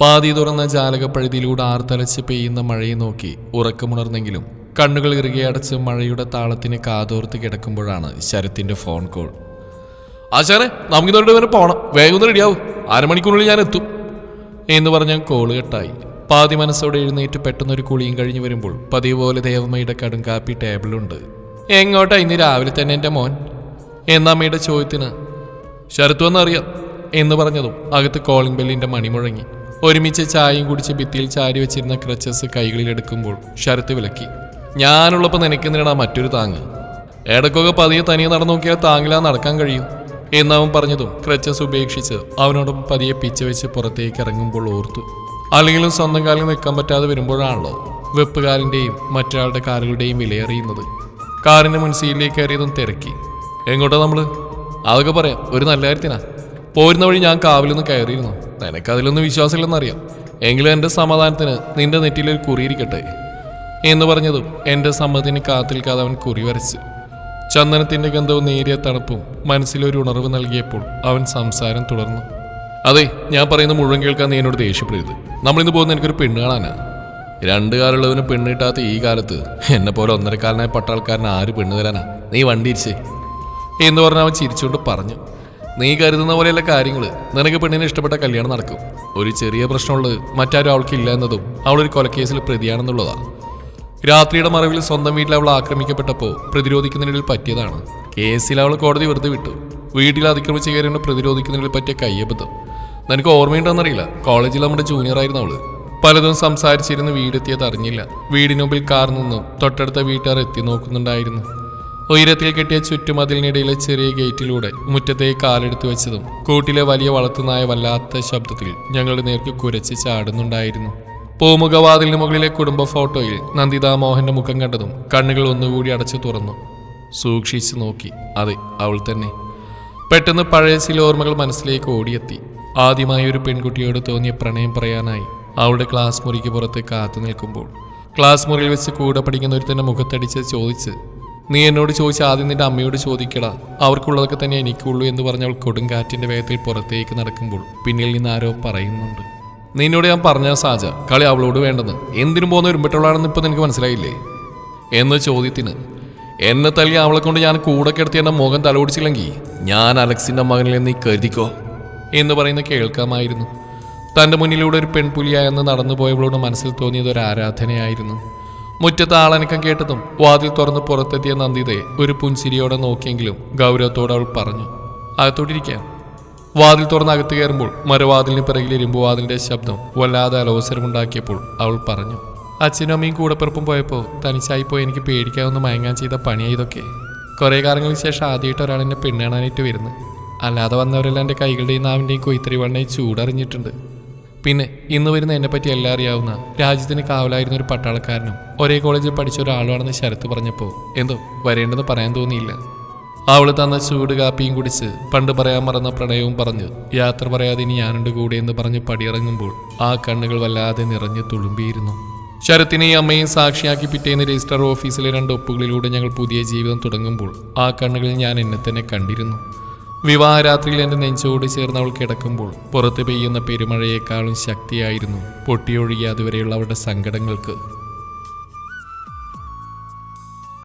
പാതി തുറന്ന ജാലകപ്പഴുതിയിലൂടെ ആർത്തലച്ച് പെയ്യുന്ന മഴയെ നോക്കി ഉറക്കമുണർന്നെങ്കിലും കണ്ണുകൾ ഇറുകെ അടച്ച് മഴയുടെ താളത്തിന് കാതോർത്ത് കിടക്കുമ്പോഴാണ് ശരത്തിന്റെ ഫോൺ കോൾ. ആശാനെ നമുക്ക് ഇതോടെ വരെ പോണം. വേഗം ഒന്ന് റെഡിയാവും അരമണിക്കൂറിനുള്ളിൽ ഞാൻ എത്തും. എന്ന് പറഞ്ഞ കോൾ കെട്ടായി. പാതി മനസ്സോടെ എഴുന്നേറ്റ് പെട്ടെന്നൊരു കുളിയും കഴിഞ്ഞു വരുമ്പോൾ പതിവ് പോലെ ദേവമ്മയുടെ കടും കാപ്പി ടേബിളുണ്ട്. എങ്ങോട്ടാ ഇന്ന് രാവിലെ തന്നെ എന്റെ മോൻ? എന്നമ്മയുടെ ചോദ്യത്തിന് ശരത്തു എന്നറിയാം എന്ന് പറഞ്ഞതും അകത്ത് കോളിംഗ് ബെല്ലിന്റെ മണി മുഴങ്ങി. ഒരുമിച്ച് ചായയും കുടിച്ച് ഭിത്തിയിൽ ചാരി വെച്ചിരുന്ന ക്രച്ചസ് കൈകളിലെടുക്കുമ്പോൾ ശരത്ത് വിലക്കി. ഞാനുള്ളപ്പോൾ നനയ്ക്കുന്നതിനാണ് മറ്റൊരു താങ്ങ്? ഏടക്കൊക്കെ പതിയെ തനിയെ നടന്നു നോക്കിയാൽ താങ്ങിലാ നടക്കാൻ കഴിയും. എന്നവൻ പറഞ്ഞതും ക്രച്ചസ് ഉപേക്ഷിച്ച് അവനോടും പതിയെ പിച്ച വെച്ച് പുറത്തേക്ക് ഇറങ്ങുമ്പോൾ ഓർത്തു. അല്ലെങ്കിലും സ്വന്തം കാലിൽ നിൽക്കാൻ പറ്റാതെ വരുമ്പോഴാണല്ലോ വെപ്പുകാലിന്റെയും മറ്റൊരാളുടെ കാറുകളുടെയും വിലയറിയുന്നത് കാറിന്റെ മുൻസീലിലേക്ക് കയറിയതും തിരക്കി. എങ്ങോട്ടാ നമ്മൾ അതൊക്കെ പറയാം. ഒരു നല്ല കാര്യത്തിനാ. പോരുന്ന വഴി ഞാൻ കാവിലൊന്ന് കയറിയിരുന്നു. നിനക്ക് അതിലൊന്നും വിശ്വാസമില്ലെന്നറിയാം. എങ്കിലും എന്റെ സമാധാനത്തിന് നിന്റെ നെറ്റിയിലൊരു കുറിയിരിക്കട്ടെ എന്ന് പറഞ്ഞതും എന്റെ സമ്മതിന് കാത്തിൽക്കാതെ അവൻ കുറി വരച്ച്. ചന്ദനത്തിന്റെ ഗന്ധവും നേരിയ തണുപ്പും മനസ്സിലൊരു ഉണർവ് നൽകിയപ്പോൾ അവൻ സംസാരം തുടർന്നു. അതെ ഞാൻ പറയുന്ന മുഴുവൻ കേൾക്കാൻ നീ എന്നോട് ദേഷ്യപ്പെടരുത്. നമ്മളിന്ന് പോകുന്ന എനിക്കൊരു പെണ്ണ് കാണാനാ. രണ്ട് കാലുള്ളവന് പെണ്ണ് കിട്ടാത്ത ഈ കാലത്ത് എന്നെ പോലെ ഒന്നരക്കാലനായ പട്ടാൾക്കാരൻ ആര് പെണ്ണ് തരാനാ? നീ വണ്ടി ഇരിച്ചേ. എന്ന് പറഞ്ഞ് അവൻ ചിരിച്ചുകൊണ്ട് പറഞ്ഞു. നീ കരുതുന്ന പോലെയല്ല കാര്യങ്ങൾ നിനക്ക് പെണ്ണിനെ ഇഷ്ടപ്പെട്ട കല്യാണം നടക്കും. ഒരു ചെറിയ പ്രശ്നമുള്ളത് മറ്റാരും അവൾക്ക് ഇല്ല എന്നതും അവളൊരു കൊലക്കേസിൽ പ്രതിയാണെന്നുള്ളതാണ് രാത്രിയുടെ മറവിൽ സ്വന്തം വീട്ടിൽ അവൾ ആക്രമിക്കപ്പെട്ടപ്പോൾ പ്രതിരോധിക്കുന്നതിനിടയിൽ പറ്റിയതാണ്. കേസിൽ അവൾ കോടതി വെറുതെ വിട്ടു. വീട്ടിൽ അതിക്രമിച്ച കാര്യങ്ങൾ പ്രതിരോധിക്കുന്നതിൽ പറ്റിയ കയ്യബദ്ധം. നിനക്ക് ഓർമ്മയുണ്ടോന്നറിയില്ല. കോളേജിൽ നമ്മുടെ ജൂനിയർ ആയിരുന്നു അവൾ. പലതും സംസാരിച്ചിരുന്ന് വീടെത്തിയത് അറിഞ്ഞില്ല. വീടിനുമ്പിൽ കാർ നിന്നും തൊട്ടടുത്ത വീട്ടുകാർ എത്തി നോക്കുന്നുണ്ടായിരുന്നു. ഉയരത്തിൽ കെട്ടിയ ചുറ്റുമതിലിനിടയിലെ ചെറിയ ഗേറ്റിലൂടെ മുറ്റത്തെ കാലെടുത്തു വെച്ചതും കൂട്ടിലെ വലിയ വളർത്തുനായ വല്ലാത്ത ശബ്ദത്തിൽ ഞങ്ങളുടെ നേർക്ക് കുരച്ച് ചാടുന്നുണ്ടായിരുന്നു. പൂമുഖവാതിലിന് മുകളിലെ കുടുംബ ഫോട്ടോയിൽ നന്ദിതാ മോഹന്റെ മുഖം കണ്ടതും കണ്ണുകൾ ഒന്നുകൂടി അടച്ചു തുറന്നു. സൂക്ഷിച്ചു നോക്കി. അതെ അവൾ തന്നെ. പെട്ടെന്ന് പഴയ ചില ഓർമ്മകൾ മനസ്സിലേക്ക് ഓടിയെത്തി. ആദ്യമായി ഒരു പെൺകുട്ടിയോട് തോന്നിയ പ്രണയം പറയാനായി അവളുടെ ക്ലാസ് മുറിക്ക് പുറത്ത് കാത്തു നിൽക്കുമ്പോൾ ക്ലാസ് മുറിയിൽ വെച്ച് കൂടെ പഠിക്കുന്ന തന്നെ മുഖത്തടിച്ച് ചോദിച്ച് നീ എന്നോട് ചോദിച്ച ആദ്യം നിന്റെ അമ്മയോട് ചോദിക്കടാ. അവർക്കുള്ളതൊക്കെ തന്നെ എനിക്കുള്ളൂ എന്ന് പറഞ്ഞ അവൾ കൊടുങ്കാറ്റിന്റെ വേഗത്തിൽ പുറത്തേക്ക് നടക്കുമ്പോൾ പിന്നിൽ നിന്ന് ആരോ പറയുന്നുണ്ട്. നിന്നോട് ഞാൻ പറഞ്ഞ സാജ കളി അവളോട് വേണ്ടെന്ന്. എന്തിനും പോകുന്ന ഒരുമ്പെട്ടുള്ളതാണെന്ന് ഇപ്പൊ നിനക്ക് മനസ്സിലായില്ലേ? എന്ന ചോദ്യത്തിന് എന്നെ തല്ലി അവളെ കൊണ്ട് ഞാൻ കൂടെ കിടത്തി എന്റെ മുഖം തലോടിച്ചില്ലെങ്കിൽ ഞാൻ അലക്സിന്റെ മകനിൽ നീ കരുതിക്കോ? എന്ന് പറയുന്ന കേൾക്കാമായിരുന്നു. തന്റെ മുന്നിലൂടെ ഒരു പെൺപുലിയായെന്ന് നടന്നു പോയവളോട് മനസ്സിൽ തോന്നിയത് ഒരു ആരാധനയായിരുന്നു. മുറ്റത്ത് ആളനക്കം കേട്ടതും വാതിൽ തുറന്ന് പുറത്തെത്തിയ നന്ദിതയെ ഒരു പുൻസിരിയോടെ നോക്കിയെങ്കിലും ഗൗരവത്തോടെ അവൾ പറഞ്ഞു അകത്തോട്ടിരിക്കാം വാതിൽ തുറന്ന് അകത്ത് കയറുമ്പോൾ മറുവാതിലിന് പിറകിൽ ഇരുമ്പുവാതിലിന്റെ ശബ്ദം വല്ലാതെ അലോസരമുണ്ടാക്കിയപ്പോൾ അവൾ പറഞ്ഞു അച്ഛനും അമ്മയും കൂടപ്പിറപ്പും പോയപ്പോൾ തനിച്ചായി പോയി എനിക്ക് പേടിക്കാവുന്ന മയങ്ങാൻ ചെയ്ത പണിയായതൊക്കെ കുറേ കാലങ്ങൾക്ക് ശേഷം ആദ്യമായിട്ട് ഒരാൾ എന്നെ പെണ്ണാണാനായിട്ട് വരുന്നു അല്ലാതെ വന്നവരെല്ലാം എന്റെ കൈകളുടെയും നാവിന്റെയും കൊയ്ത്തറി വണ്ണയും ചൂടറിഞ്ഞിട്ടുണ്ട്. പിന്നെ ഇന്ന് വരുന്ന എന്നെ പറ്റി എല്ലാം അറിയാവുന്ന രാജ്യത്തിന് കാവലായിരുന്ന ഒരു പട്ടാളക്കാരനും ഒരേ കോളേജിൽ പഠിച്ച ഒരാളുമാണെന്ന് ശരത്ത് പറഞ്ഞപ്പോൾ എന്തോ വരേണ്ടെന്ന് പറയാൻ തോന്നിയില്ല. അവൾ തന്ന ചൂട് കാപ്പിയും കുടിച്ച് പണ്ട് പറയാൻ മറന്ന പ്രണയവും പറഞ്ഞ് യാത്ര പറയാതെ ഇനി ഞാനുണ്ട് കൂടെ എന്ന് പറഞ്ഞ് പടിയിറങ്ങുമ്പോൾ ആ കണ്ണുകൾ വല്ലാതെ നിറഞ്ഞു തുളുമ്പിയിരുന്നു. ശരത്തിനെയും അമ്മയും സാക്ഷിയാക്കി പിറ്റേന്ന് രജിസ്റ്റർ ഓഫീസിലെ രണ്ട് ഒപ്പുകളിലൂടെ ഞങ്ങൾ പുതിയ ജീവിതം തുടങ്ങുമ്പോൾ ആ കണ്ണുകളിൽ ഞാൻ എന്നെ തന്നെ കണ്ടിരുന്നു. വിവാഹരാത്രിയിൽ എന്റെ നെഞ്ചോട് ചേർന്ന് അവൾ കിടക്കുമ്പോൾ പുറത്ത് പെയ്യുന്ന പെരുമഴയേക്കാളും ശക്തിയായിരുന്നു. പൊട്ടിയൊഴുകിയ അവരുടെ സങ്കടങ്ങൾക്ക്